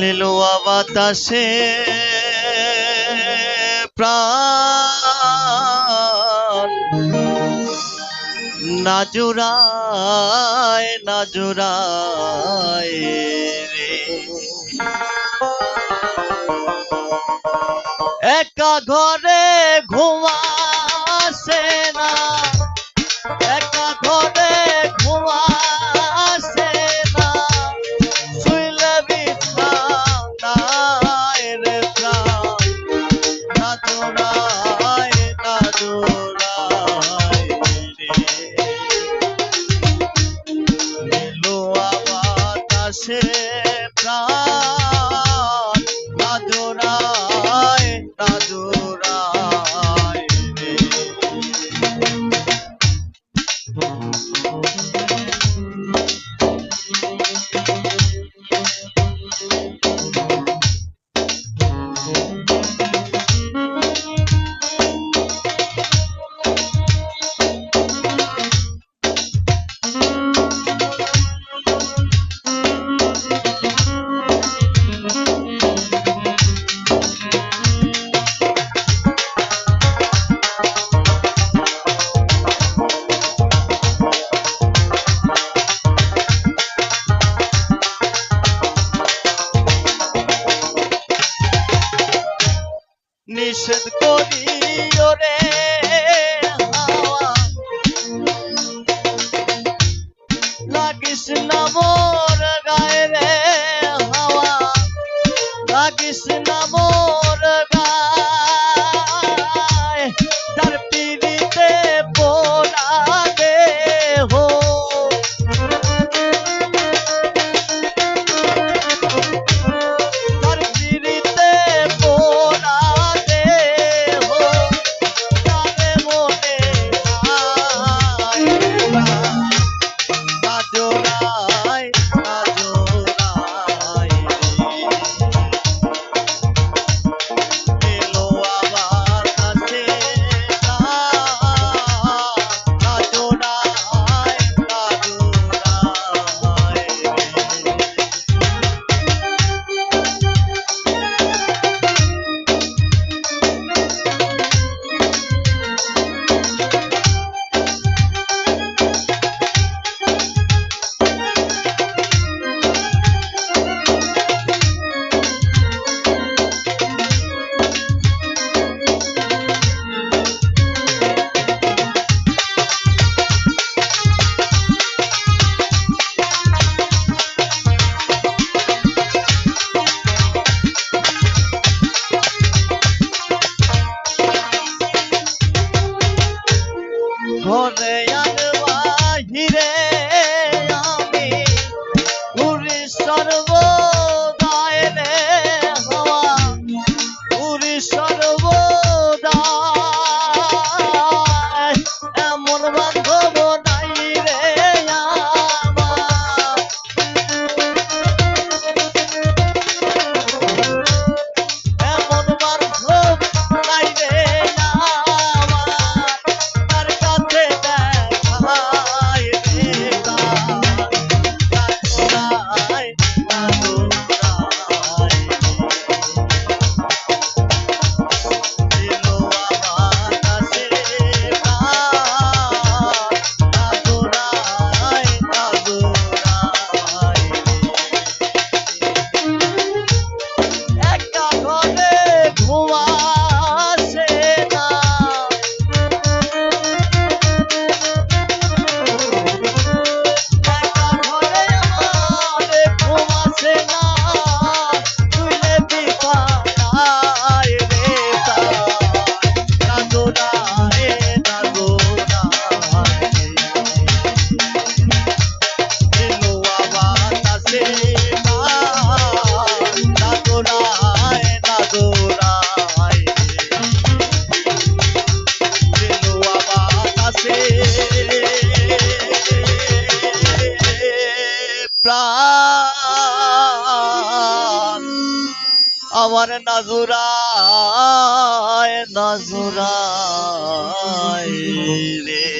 লিলুয়া বাতাসে প্রাণ। নাজুরায় নাজুরায় রে। একা ঘরে ঘুমা আমার নাজুরায় নাজুরায় রে।